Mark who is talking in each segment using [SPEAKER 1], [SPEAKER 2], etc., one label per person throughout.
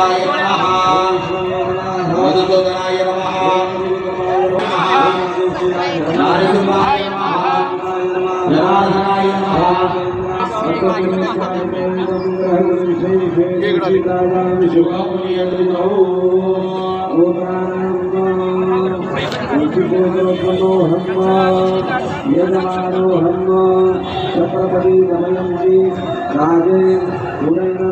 [SPEAKER 1] गोविंदाय नमः। मधुसूदनाय नमः। नारसिंहाय नमः। राजे गुणैना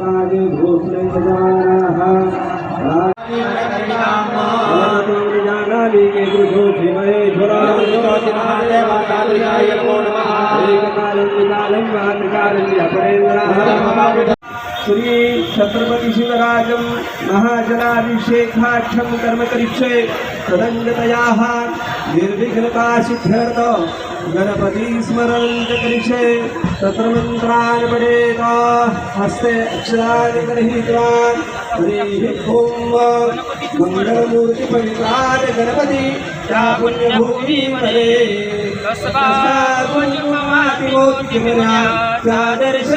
[SPEAKER 1] श्री छत्रपती शिवराजं महाजनाभिषेकाख्यं कर्म करिष्ये तदङ्गतयाः निर्विघ्नता सिद्ध्यर्थ गणपती स्मरण करिष्ये तत्र मन्त्रान् पठेत हस्ते अक्षराणि गृहीत्वा हरिः ॐ मङ्गलमूर्ती पवित्रान् गणपती त्या पुण्यभूमीमध्ये त्या दर्शनाकरला दैना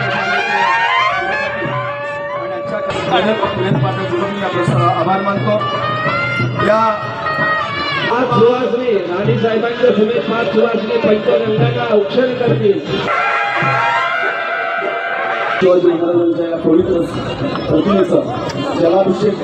[SPEAKER 1] प्रक्षालन मंगलवासार्थे चंदन
[SPEAKER 2] आभार मानतो. या
[SPEAKER 1] पाच सुवासनी राणी साहेबांच्या समेत पाच सुवासनी पंचगंगाचा औक्षण करतील. शिवाजी महाराजांच्या या पवित्र प्रतिमेचा जलाभिषेक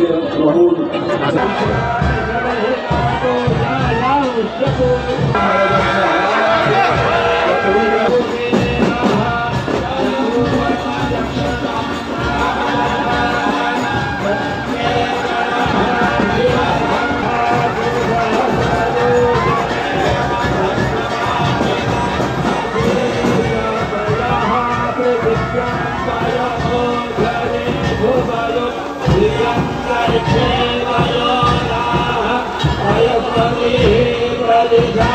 [SPEAKER 1] वाहून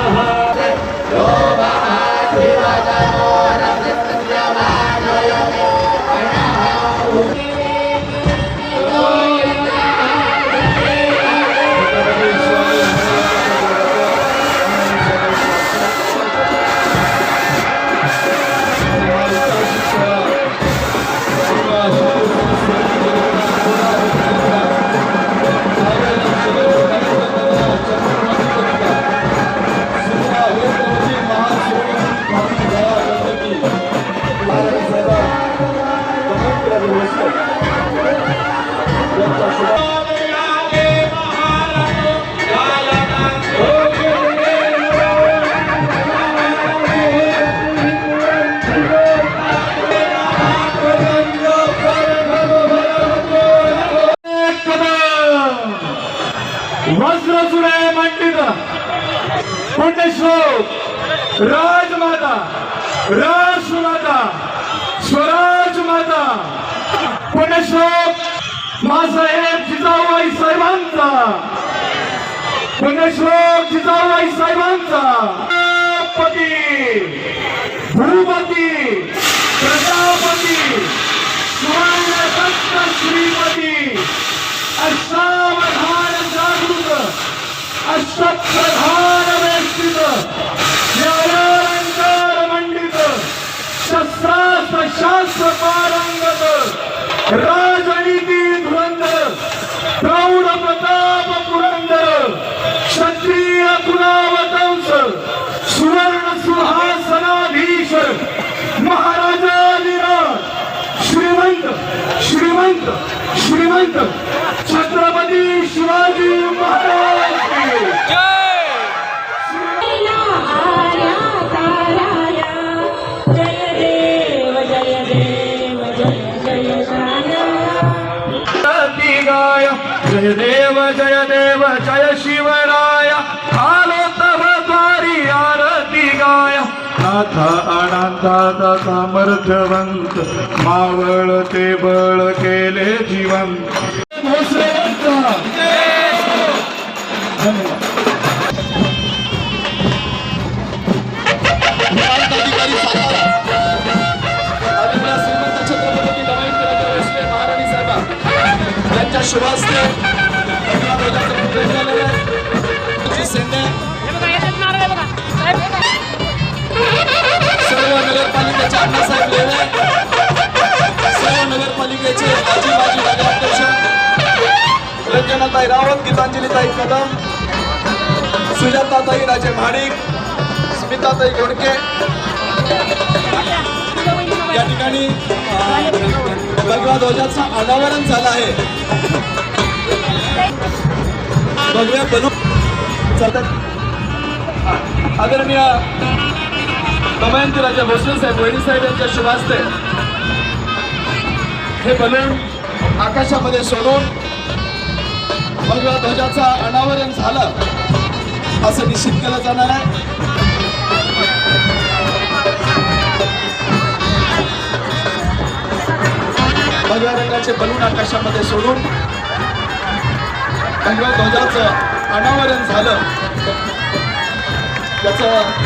[SPEAKER 2] वज्रसुरे मंडित. पुण्यश्लोक राजमाता राष्ट्रमाता स्वराज माता पुण्यश्लोक मासाहेब जिजाऊबाई साहेबांचा. पुण्यश्लोक जिजाऊबाई साहेबांचा. पती भूपती प्रजापती. सहित छत्रपती शिवाजी महाराज
[SPEAKER 3] जय देव जय देव
[SPEAKER 2] जय श्री नाथ अनंतात सामर्थ्यवंत मावळ ते बळ केले जिवंत भोसलेंचा
[SPEAKER 3] रंजनाताई रावत गीतांजलीताई कदम सुजाताताई राजे महाडिक स्मिताताई गोडके. या ठिकाणी भगवा ध्वजाचा अनावरण झालं आहे. भगव्या बनू. चालतात आदरणीय दमयंती राजा भोसले साहेब वहिनी साहेब यांच्या शुभास्ते. हे बलून आकाशामध्ये सोडून भगव्या ध्वजाचं अनावरण झालं. असं निश्चित केलं जाणार आहे. भगव्या रंगाचे बलून आकाशामध्ये सोडून भगव्या ध्वजाचं अनावरण झालं. त्याचं